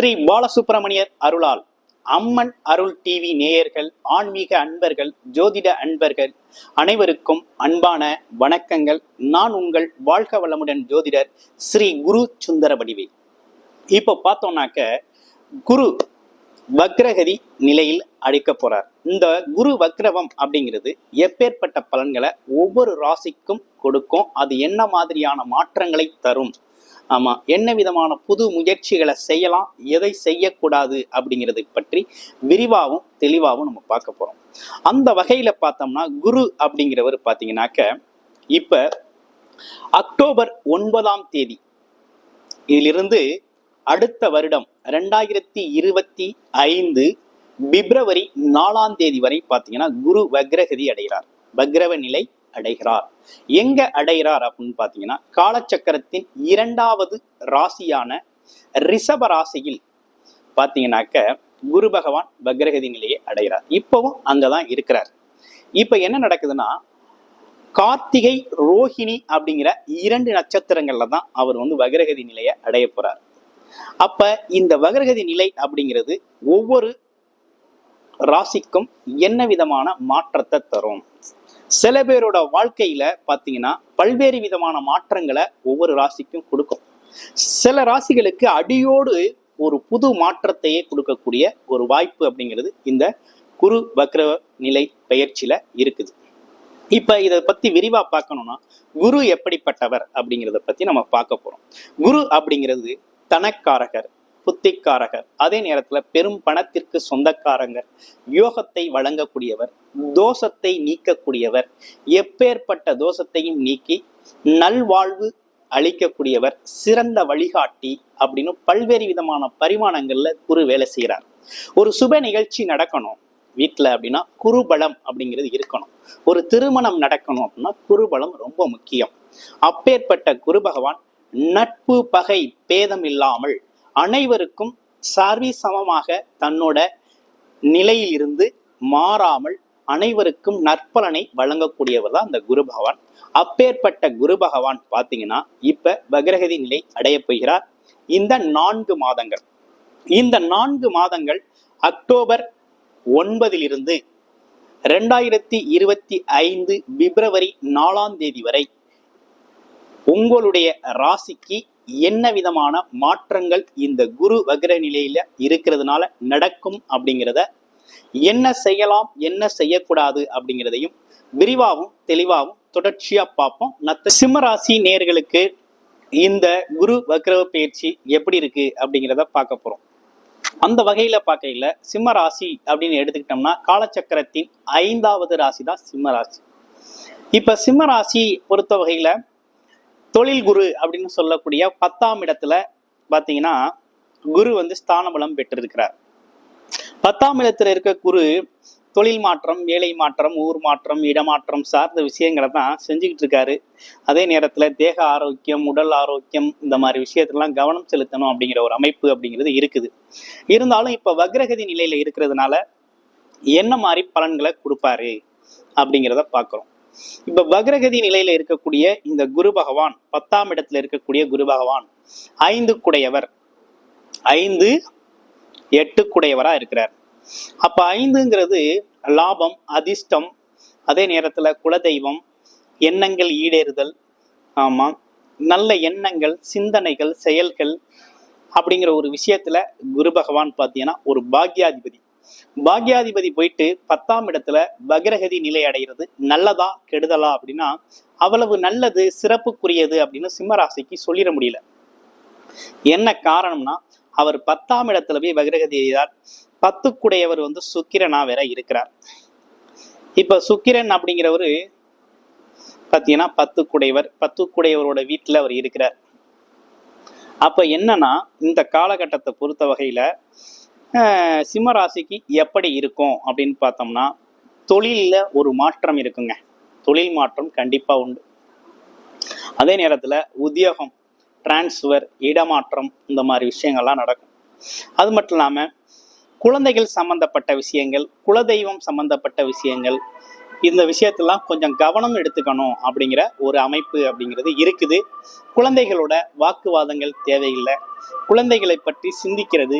ஸ்ரீ பாலசுப்பிரமணியர் அருளால் அம்மன் அருள் டிவி நேயர்கள் ஆன்மீக அன்பர்கள் ஜோதிட அன்பர்கள் அனைவருக்கும் அன்பான வணக்கங்கள். நான் உங்கள் வாழ்க வளமுடன் ஜோதிடர் ஸ்ரீ குரு சுந்தர வடிவே. இப்போ பார்த்தோம்னாக்க குரு வக்ரகதி நிலையில் அடிக்க போறார். இந்த குரு வக்ரவம் அப்படிங்கிறது எப்பேற்பட்ட பலன்களை ஒவ்வொரு ராசிக்கும் கொடுக்கும். அது என்ன மாதிரியான மாற்றங்களை தரும்? ஆமாம் என்ன விதமான புது முயற்சிகளை செய்யலாம் எதை செய்யக்கூடாது அப்படிங்கிறதை பற்றி விரிவாகவும் தெளிவாகவும் நம்ம பார்க்க போகிறோம் அந்த வகையில் பார்த்தோம்னா குரு அப்படிங்கிறவர் பார்த்தீங்கன்னாக்க இப்போ அக்டோபர் ஒன்பதாம் தேதி இதிலிருந்து அடுத்த வருடம் ரெண்டாயிரத்தி இருபத்தி ஐந்து பிப்ரவரி நாலாம் தேதி வரை பார்த்தீங்கன்னா குரு வக்ரகதி அடைகிறார். வக்ரவ நிலை அடைகிறார். எங்க அடைகிறார் அப்படின்னு பார்த்தீங்கன்னா காலச்சக்கரத்தின் இரண்டாவது ராசியான ரிஷப ராசியில் பார்த்தீங்கன்னாக்க குரு பகவான் வக்ரகதி நிலையை அடைகிறார். இப்பவும் அங்கதான் இருக்கிறார். இப்ப என்ன நடக்குதுன்னா கார்த்திகை ரோஹிணி அப்படிங்கிற இரண்டு நட்சத்திரங்கள்ல தான் அவர் வந்து வக்ரகதி நிலையை அடைய போறார். அப்ப இந்த வக்ரகதி நிலை அப்படிங்கிறது ஒவ்வொரு ராசிக்கும் என்ன விதமான மாற்றத்தை தரும்? சில பேரோட வாழ்க்கையில பாத்தீங்கன்னா பல்வேறு விதமான மாற்றங்களை ஒவ்வொரு ராசிக்கும் கொடுக்கும். சில ராசிகளுக்கு அடியோடு ஒரு புது மாற்றத்தையே கொடுக்கக்கூடிய ஒரு வாய்ப்பு அப்படிங்கிறது இந்த குரு வக்ர நிலை பயிற்சியில இருக்குது. இப்ப இதை பத்தி விரிவா பார்க்கணும்னா குரு எப்படிப்பட்டவர் அப்படிங்கிறத பத்தி நம்ம பார்க்க போறோம். குரு அப்படிங்கிறது தனக்காரகர் புத்திக்காரகர். அதே நேரத்துல பெரும் பணத்திற்கு சொந்தக்காரங்கர். யோகத்தை வழங்கக்கூடியவர் தோஷத்தை நீக்கக்கூடியவர் எப்பேற்பட்ட தோஷத்தையும் நீக்கி நல்வாழ்வு அளிக்கக்கூடியவர் சிறந்த வழிகாட்டி அப்படின்னு பல்வேறு விதமான பரிமாணங்கள்ல குரு வேலை செய்கிறார் ஒரு சுப நிகழ்ச்சி நடக்கணும் வீட்டில் அப்படின்னா குருபலம் அப்படிங்கிறது இருக்கணும். ஒரு திருமணம் நடக்கணும் அப்படின்னா குருபலம் ரொம்ப முக்கியம். அப்பேற்பட்ட குரு பகவான் நட்பு பகை பேதம் இல்லாமல் அனைவருக்கும் சார்வி சமமாக தன்னோட நிலையில் இருந்து மாறாமல் அனைவருக்கும் நற்பலனை வழங்கக்கூடியவர் தான் அந்த குரு பகவான். அப்பேற்பட்ட குரு பகவான் பார்த்தீங்கன்னா இப்ப பகிரகதி நிலை அடைய போகிறார். இந்த நான்கு மாதங்கள். இந்த நான்கு மாதங்கள் அக்டோபர் ஒன்பதிலிருந்து ரெண்டாயிரத்தி இருபத்தி ஐந்து பிப்ரவரி நாலாம் தேதி வரை உங்களுடைய ராசிக்கு என்ன விதமான மாற்றங்கள் இந்த குரு வக்ர நிலையில இருக்கிறதுனால நடக்கும் அப்படிங்கிறத என்ன செய்யலாம் என்ன செய்யக்கூடாது அப்படிங்கிறதையும் விரிவாகவும் தெளிவாகவும் தொடர்ச்சியா பார்ப்போம். நத்த சிம்மராசி நேர்களுக்கு இந்த குரு வக்ரவ பயிற்சி எப்படி இருக்கு அப்படிங்கிறத பார்க்க போறோம். அந்த வகையில பார்க்கையில சிம்ம ராசி அப்படின்னு எடுத்துக்கிட்டோம்னா காலச்சக்கரத்தின் ஐந்தாவது ராசி தான் சிம்ம ராசி இப்ப சிம்ம ராசி பொறுத்த வகையில தொழில் குரு அப்படின்னு சொல்லக்கூடிய பத்தாம் இடத்துல பார்த்தீங்கன்னா குரு வந்து ஸ்தானபலம் பெற்றிருக்கிறார். பத்தாம் இடத்துல இருக்க குரு தொழில் மாற்றம் வேலை மாற்றம் ஊர் மாற்றம் இடமாற்றம் சார்ந்த விஷயங்களை தான் செஞ்சுக்கிட்டு இருக்காரு. அதே நேரத்தில் தேக ஆரோக்கியம் உடல் ஆரோக்கியம் இந்த மாதிரி விஷயத்திலாம் கவனம் செலுத்தணும் அப்படிங்கிற ஒரு அமைப்பு அப்படிங்கிறது இருக்குது. இருந்தாலும் இப்போ வக்ரகதி நிலையில் இருக்கிறதுனால என்ன மாதிரி பலன்களை கொடுப்பாரு அப்படிங்கிறத பார்க்குறோம் இப்ப வக்ரகதி நிலையில இருக்கக்கூடிய இந்த குரு பகவான் பத்தாம் இடத்துல இருக்கக்கூடிய குரு பகவான் ஐந்து குடையவர். ஐந்து எட்டு குடையவரா இருக்கிறார். அப்ப ஐந்துங்கிறது லாபம் அதிர்ஷ்டம் அதே நேரத்துல குலதெய்வம் எண்ணங்கள் ஈடேறுதல் ஆமா நல்ல எண்ணங்கள் சிந்தனைகள் செயல்கள் அப்படிங்கிற ஒரு விஷயத்துல குரு பகவான் பார்த்தீங்கன்னா ஒரு பாக்யாதிபதி. பாக்யாதிபதி போயிட்டு பத்தாம் இடத்துல பகிரகதி நிலை அடைகிறது. நல்லதா கெடுதலா அப்படின்னா அவ்வளவு நல்லது சிறப்புக்குரியது அப்படின்னு சிம்மராசிக்கு சொல்லிட முடியல. என்ன காரணம்னா அவர் பத்தாம் இடத்துல போய் பகிரகதி எழுதார் பத்துக்குடையவர் வந்து சுக்கிரனா வேற இருக்கிறார். இப்ப சுக்கிரன் அப்படிங்கிறவரு பாத்தீங்கன்னா பத்துக்குடையவர் பத்துக்குடையவரோட வீட்டுல அவர் இருக்கிறார். அப்ப என்னன்னா இந்த காலகட்டத்தை பொறுத்த வகையில சிம்ம ராசிக்கு எப்படி இருக்கும் அப்படின்னு பார்த்தோம்னா தொழிலில் ஒரு மாற்றம் இருக்குங்க. தொழில் மாற்றம் கண்டிப்பாக உண்டு. அதே நேரத்தில் உத்தியோகம் டிரான்ஸ்ஃபர் இடமாற்றம் இந்த மாதிரி விஷயங்கள்லாம் நடக்கும். அது மட்டும் இல்லாமல் குழந்தைகள் சம்பந்தப்பட்ட விஷயங்கள் குலதெய்வம் சம்பந்தப்பட்ட விஷயங்கள் இந்த விஷயத்தெல்லாம் கொஞ்சம் கவனம் எடுத்துக்கணும் அப்படிங்கிற ஒரு அமைப்பு அப்படிங்கிறது இருக்குது. குழந்தைகளோட வாக்குவாதங்கள் தேவையில்லை. குழந்தைகளை பற்றி சிந்திக்கிறது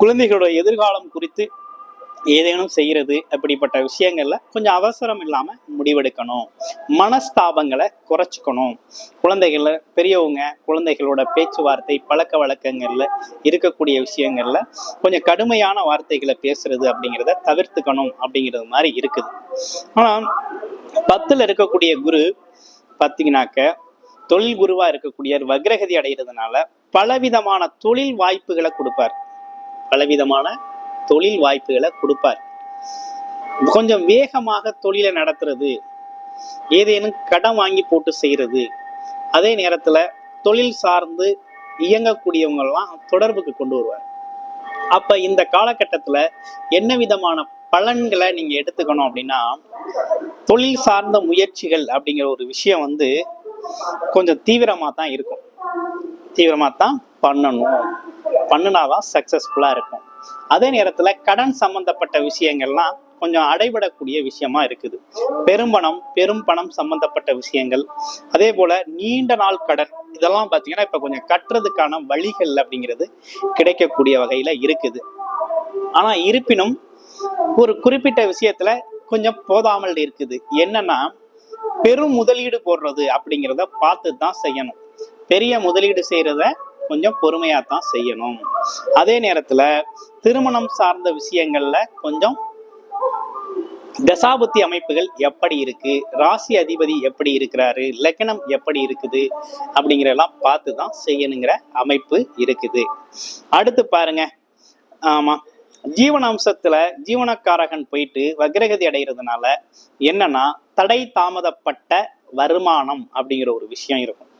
குழந்தைகளோட எதிர்காலம் குறித்து ஏதேனும் செய்யறது அப்படிப்பட்ட விஷயங்கள்ல கொஞ்சம் அவசரம் இல்லாம முடிவெடுக்கணும். மனஸ்தாபங்களை குறைச்சிக்கணும். குழந்தைகள பெரியவங்க குழந்தைகளோட பேச்சுவார்த்தை பழக்க வழக்கங்கள்ல இருக்கக்கூடிய விஷயங்கள்ல கொஞ்சம் கடுமையான வார்த்தைகளை பேசுறது அப்படிங்கிறத தவிர்த்துக்கணும் அப்படிங்கிறது மாதிரி இருக்குது. ஆனா பத்துல இருக்கக்கூடிய குரு பார்த்தீங்கன்னாக்க தொழில் குருவா இருக்கக்கூடிய வக்ரகதி அடைகிறதுனால பலவிதமான தொழில் வாய்ப்புகளை கொடுப்பார். பலவிதமான தொழில் வாய்ப்புகளை கொடுப்பார். கொஞ்சம் வேகமாக தொழிலை நடத்துறது ஏதேனும் கடன் வாங்கி போட்டு செய்கிறது அதே நேரத்தில் தொழில் சார்ந்து இயங்கக்கூடியவங்கெல்லாம் தொடர்புக்கு கொண்டு வருவார். அப்போ இந்த காலகட்டத்தில் என்ன விதமான பலன்களை நீங்கள் எடுத்துக்கணும் அப்படின்னா தொழில் சார்ந்த முயற்சிகள் அப்படிங்கிற ஒரு விஷயம் வந்து கொஞ்சம் தீவிரமாக தான் இருக்கும். தீவிரமாக தான் பண்ணணும். பண்ணுனாதான் சக்ஸஸ்ஃபுல்லாக இருக்கும். அதே நேரத்தில் கடன் சம்மந்தப்பட்ட விஷயங்கள்லாம் கொஞ்சம் அடைபடக்கூடிய விஷயமா இருக்குது. பெரும்பணம் பெரும் பணம் சம்பந்தப்பட்ட விஷயங்கள் அதே போல நீண்ட நாள் கடன் இதெல்லாம் பார்த்தீங்கன்னா இப்போ கொஞ்சம் கட்டுறதுக்கான வழிகள் அப்படிங்கிறது கிடைக்கக்கூடிய வகையில இருக்குது. ஆனா இருப்பினும் ஒரு குறிப்பிட்ட விஷயத்துல கொஞ்சம் போதாமல் இருக்குது. என்னன்னா பெரும் முதலீடு போடுறது அப்படிங்கிறத பார்த்து தான் செய்யணும். பெரிய முதலீடு செய்யறத கொஞ்சம் பொறுமையாக தான் செய்யணும். அதே நேரத்தில் திருமணம் சார்ந்த விஷயங்களில் கொஞ்சம் தசாபுத்தி அமைப்புகள் எப்படி இருக்கு ராசி அதிபதி எப்படி இருக்கிறாரு லக்னம் எப்படி இருக்குது அப்படிங்கிறதெல்லாம் பார்த்து தான் செய்யணுங்கிற அமைப்பு இருக்குது. அடுத்து பாருங்க. ஆமா. ஜீவனாம்சத்துல ஜீவனக்காரகன் போயிட்டு வக்ரகதி அடைகிறதுனால என்னன்னா தடை தாமதப்பட்ட வருமானம் அப்படிங்கிற ஒரு விஷயம் இருக்கும்.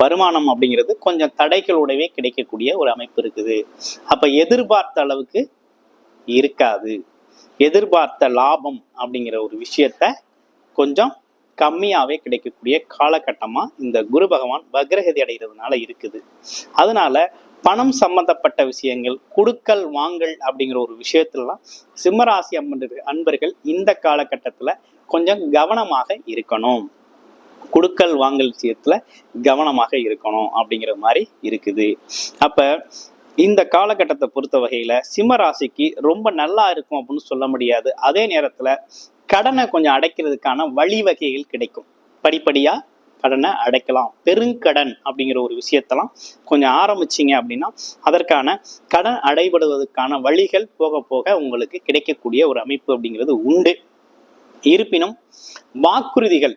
வருமானம் அப்படிங்கிறது கொஞ்சம் தடைகளோடவே கிடைக்கக்கூடிய ஒரு அமைப்பு இருக்குது. அப்போ எதிர்பார்த்த அளவுக்கு இருக்காது. எதிர்பார்த்த லாபம் அப்படிங்கிற ஒரு விஷயத்த கொஞ்சம் கம்மியாகவே கிடைக்கக்கூடிய காலகட்டமாக இந்த குரு பகவான் வக்ரகதி அடைகிறதுனால இருக்குது. அதனால பணம் சம்பந்தப்பட்ட விஷயங்கள் குடுக்கல் வாங்கல் அப்படிங்கிற ஒரு விஷயத்துலலாம் சிம்மராசி அன்பர்கள் அன்பர்கள் இந்த காலகட்டத்தில் கொஞ்சம் கவனமாக இருக்கணும். குடுக்கல் வாங்கல் விஷயத்துல கவனமாக இருக்கணும் அப்படிங்கிற மாதிரி இருக்குது. அப்ப இந்த காலகட்டத்தை பொறுத்த வகையில சிம்ம ராசிக்கு ரொம்ப நல்லா இருக்கும் அப்படின்னு சொல்ல முடியாது. அதே நேரத்துல கடனை கொஞ்சம் அடைக்கிறதுக்கான வழிவகைகள் கிடைக்கும். படிப்படியா கடனை அடைக்கலாம். பெருங்கடன் அப்படிங்கிற ஒரு விஷயத்தெல்லாம் கொஞ்சம் ஆரம்பிச்சிங்க அப்படின்னா அதற்கான கடன் அடைபடுவதற்கான வழிகள் போக போக உங்களுக்கு கிடைக்கக்கூடிய ஒரு அமைப்பு அப்படிங்கிறது உண்டு. இருப்பினும் வாக்குறுதிகள்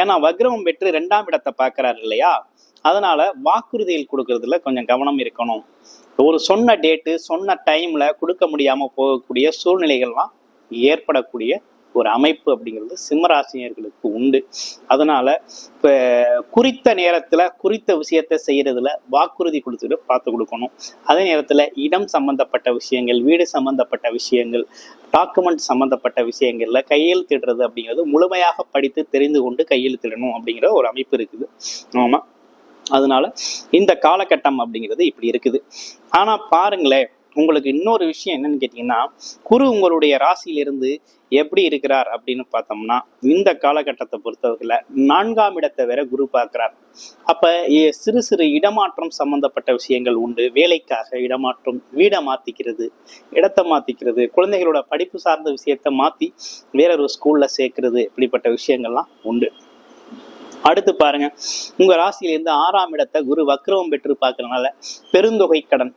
ஏன்னா வக்ரம் பெற்று ரெண்டாம் இடத்தை பார்க்குறாரு இல்லையா? அதனால வாக்குறுதியில் கொடுக்கறதுல கொஞ்சம் கவனம் இருக்கணும். ஒரு சொன்ன டேட்டு சொன்ன டைம்ல கொடுக்க முடியாம போகக்கூடிய சூழ்நிலைகள்லாம் ஏற்படக்கூடிய ஒரு அமைப்பு அப்படிங்கிறது சிம்மராசினியர்களுக்கு உண்டு. அதனால இப்போ குறித்த நேரத்தில் குறித்த விஷயத்த செய்கிறதுல வாக்குறுதி கொடுத்துட்டு பார்த்து கொடுக்கணும். அதே நேரத்தில் இடம் சம்பந்தப்பட்ட விஷயங்கள் வீடு சம்பந்தப்பட்ட விஷயங்கள் டாக்குமெண்ட் சம்பந்தப்பட்ட விஷயங்கள்ல கையெழுத்திடுறது அப்படிங்கிறது முழுமையாக படித்து தெரிந்து கொண்டு கையெழுத்திடணும் அப்படிங்கிற ஒரு அமைப்பு இருக்குது. ஆமாம் அதனால இந்த காலகட்டம் அப்படிங்கிறது இப்படி இருக்குது. ஆனால் பாருங்களேன் உங்களுக்கு இன்னொரு விஷயம் என்னன்னு கேட்டிங்கன்னா குரு உங்களுடைய ராசியிலிருந்து எப்படி இருக்கிறார் அப்படின்னு பார்த்தோம்னா இந்த காலகட்டத்தை பொறுத்தவரையில் நான்காம் இடத்தை வேற குரு பார்க்கிறார். அப்போ சிறு சிறு இடமாற்றம் சம்பந்தப்பட்ட விஷயங்கள் உண்டு. வேலைக்காக இடமாற்றம் வீடை மாற்றிக்கிறது இடத்தை மாற்றிக்கிறது குழந்தைகளோட படிப்பு சார்ந்த விஷயத்த மாற்றி வேற ஒரு ஸ்கூல்ல இப்படிப்பட்ட விஷயங்கள்லாம் உண்டு. அடுத்து பாருங்க உங்க ராசியிலேருந்து ஆறாம் இடத்தை குரு வக்ரவம் பெற்று பார்க்கறதுனால பெருந்தொகை கடன்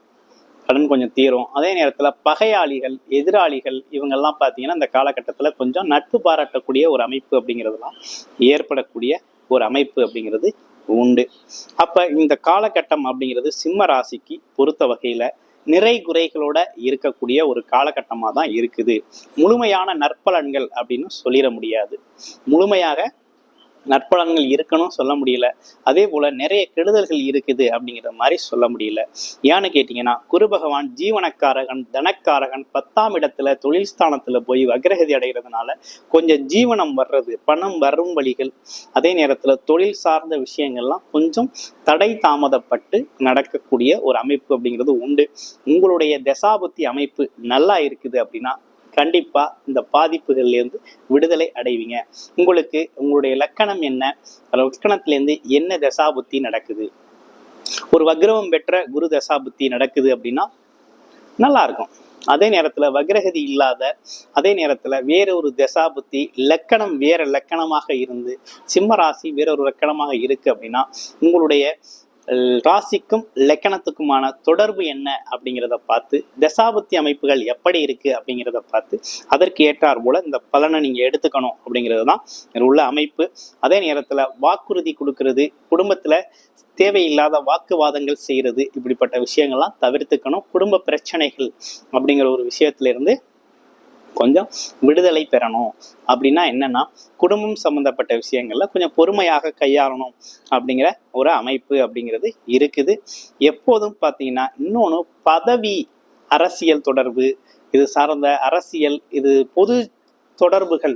கடன் கொஞ்சம் தீரும். அதே நேரத்தில் பகையாளிகள் எதிராளிகள் இவங்கெல்லாம் பார்த்தீங்கன்னா இந்த காலகட்டத்தில் கொஞ்சம் நட்பு பாராட்டக்கூடிய ஒரு அமைப்பு அப்படிங்கிறதுலாம் ஏற்படக்கூடிய ஒரு அமைப்பு அப்படிங்கிறது உண்டு. அப்போ இந்த காலகட்டம் அப்படிங்கிறது சிம்ம ராசிக்கு பொறுத்த வகையில் நிறை குறைகளோட இருக்கக்கூடிய ஒரு காலகட்டமாக தான் இருக்குது. முழுமையான நற்பலன்கள் அப்படின்னு சொல்லிட முடியாது. முழுமையாக நற்பலன்கள் இருக்கணும் சொல்ல முடியல. அதே போல நிறைய கெடுதல்கள் இருக்குது அப்படிங்கிற மாதிரி சொல்ல முடியல. ஏன்னு கேட்டீங்கன்னா குரு பகவான் ஜீவனக்காரகன் தனக்காரகன் பத்தாம் இடத்துல தொழில் ஸ்தானத்துல போய் வக்ரகதி அடைகிறதுனால கொஞ்சம் ஜீவனம் வர்றது பணம் வரும் வழிகள் அதே நேரத்துல தொழில் சார்ந்த விஷயங்கள்லாம் கொஞ்சம் தடை தாமதப்பட்டு நடக்கக்கூடிய ஒரு அமைப்பு அப்படிங்கிறது உண்டு. உங்களுடைய தசாபுத்தி அமைப்பு நல்லா இருக்குது அப்படின்னா கண்டிப்பா இந்த பாதிப்புகள்ல இருந்து விடுதலை அடைவீங்க. உங்களுக்கு உங்களுடைய லக்கணம் என்ன? லக்கணத்திலேருந்து என்ன தசாபுத்தி நடக்குது? ஒரு வக்ரவம் பெற்ற குரு தசாபுத்தி நடக்குது அப்படின்னா நல்லா இருக்கும் அதே நேரத்துல வக்ரகதி இல்லாத அதே நேரத்துல வேற ஒரு தசாபுத்தி லக்கணம் வேற லக்கணமாக இருந்து சிம்ம ராசி வேற ஒரு லக்கணமாக இருக்கு அப்படின்னா உங்களுடைய ராசிக்கும் லக்கணத்துக்குமான தொடர்பு என்ன அப்படிங்கிறத பார்த்து தசாபத்தி அமைப்புகள் எப்படி இருக்கு அப்படிங்கிறத பார்த்து அதற்கு ஏற்றார் போல இந்த பலனை நீங்க எடுத்துக்கணும் அப்படிங்கிறது தான் உள்ள அமைப்பு. அதே நேரத்துல வாக்குறுதி கொடுக்கறது குடும்பத்துல தேவையில்லாத வாக்குவாதங்கள் செய்யறது இப்படிப்பட்ட விஷயங்கள்லாம் தவிர்த்துக்கணும். குடும்ப பிரச்சனைகள் அப்படிங்கிற ஒரு விஷயத்துல இருந்து கொஞ்சம் விடுதலை பெறணும். அப்படின்னா என்னன்னா குடும்பம் சம்பந்தப்பட்ட விஷயங்கள்ல கொஞ்சம் பொறுமையாக கையாளணும் அப்படிங்கிற ஒரு அமைப்பு அப்படிங்கிறது இருக்குது. எப்போதும் பார்த்தீங்கன்னா இன்னொன்று பதவி அரசியல் தொடர்பு இது சார்ந்த அரசியல் இது பொது தொடர்புகள்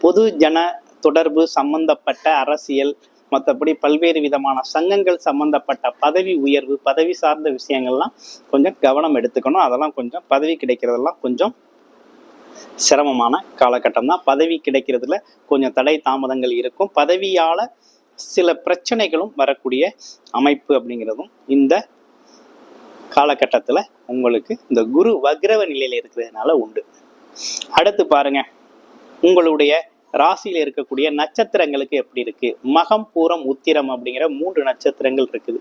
பொது ஜன தொடர்பு சம்பந்தப்பட்ட அரசியல் மற்றபடி பல்வேறு விதமான சங்கங்கள் சம்பந்தப்பட்ட பதவி உயர்வு பதவி சார்ந்த விஷயங்கள்லாம் கொஞ்சம் கவனம் எடுத்துக்கணும். அதெல்லாம் கொஞ்சம் பதவி கிடைக்கிறதெல்லாம் கொஞ்சம் சிரமமான காலகட்டம் தான் பதவி கிடைக்கிறதுல கொஞ்சம் தடை தாமதங்கள் இருக்கும். பதவியால் சில பிரச்சனைகளும் வரக்கூடிய அமைப்பு அப்படிங்கிறதும் இந்த காலகட்டத்தில் உங்களுக்கு இந்த குரு வக்ரவ நிலையில் இருக்கிறதுனால உண்டு. அடுத்து பாருங்க. உங்களுடைய ராசியில் இருக்கக்கூடிய நட்சத்திரங்களுக்கு எப்படி இருக்கு? மகம் பூரம் உத்திரம் அப்படிங்கிற மூன்று நட்சத்திரங்கள் இருக்குது.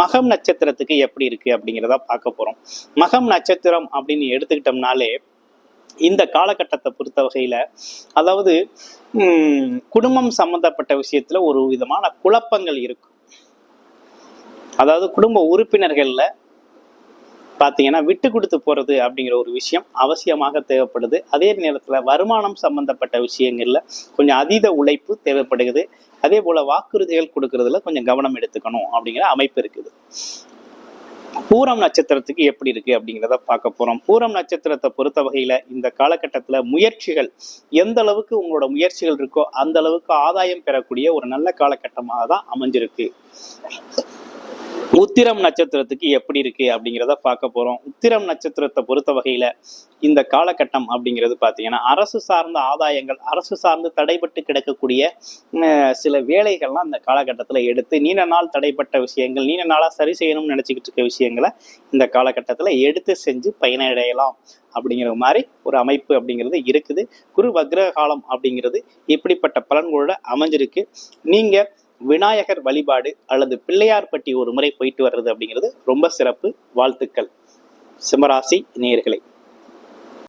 மகம் நட்சத்திரத்துக்கு எப்படி இருக்கு அப்படிங்கிறத பார்க்க போறோம். மகம் நட்சத்திரம் அப்படின்னு எடுத்துக்கிட்டோம்னாலே இந்த காலகட்டத்தை பொறுத்த வகையில அதாவது உம், குடும்பம் சம்பந்தப்பட்ட விஷயத்துல ஒரு விதமான குழப்பங்கள் இருக்கும் அதாவது குடும்ப உறுப்பினர்கள்ல பார்த்தீங்கன்னா விட்டு கொடுத்து போறது அப்படிங்கிற ஒரு விஷயம் அவசியமாக தேவைப்படுது. அதே நேரத்துல வருமானம் சம்பந்தப்பட்ட விஷயங்கள்ல கொஞ்சம் அதீத உழைப்பு தேவைப்படுகிறது. அதே போல வாக்குறுதிகள் கொடுக்கறதுல கொஞ்சம் கவனம் எடுத்துக்கணும் அப்படிங்கிற அமைப்பு இருக்குது. பூரம் நட்சத்திரத்துக்கு எப்படி இருக்கு அப்படிங்கிறத பார்க்க போறோம். பூரம் நட்சத்திரத்தை பொறுத்த வகையில இந்த காலகட்டத்துல முயற்சிகள் எந்த அளவுக்கு உங்களோட முயற்சிகள் இருக்கோ அந்த அளவுக்கு ஆதாயம் பெறக்கூடிய ஒரு நல்ல காலகட்டமாக தான் அமைஞ்சிருக்கு. உத்திரம் நட்சத்திரத்துக்கு எப்படி இருக்கு அப்படிங்கிறத பார்க்க போறோம். உத்திரம் நட்சத்திரத்தை பொறுத்த வகையில இந்த காலகட்டம் அப்படிங்கிறது பார்த்தீங்கன்னா அரசு சார்ந்த ஆதாயங்கள் அரசு சார்ந்து தடைபட்டு கிடக்கக்கூடிய சில வேலைகள்லாம் இந்த காலகட்டத்தில் எடுத்து நீண்ட நாள் தடைப்பட்ட விஷயங்கள் நீண்ட நாளாக சரி செய்யணும்னு நினச்சிக்கிட்டு இருக்க விஷயங்களை இந்த காலகட்டத்தில் எடுத்து செஞ்சு பயனடையலாம் அப்படிங்கிற மாதிரி ஒரு அமைப்பு அப்படிங்கிறது இருக்குது. குரு வக்ர காலம் அப்படிங்கிறது இப்படிப்பட்ட பலன்களோட அமைஞ்சிருக்கு. நீங்கள் விநாயகர் வழிபாடு அல்லது பிள்ளையார்பட்டி ஒரு முறை போயிட்டு வர்றது அப்படிங்கிறது ரொம்ப சிறப்பு. வாழ்த்துக்கள். சிம்மராசி நேர்களை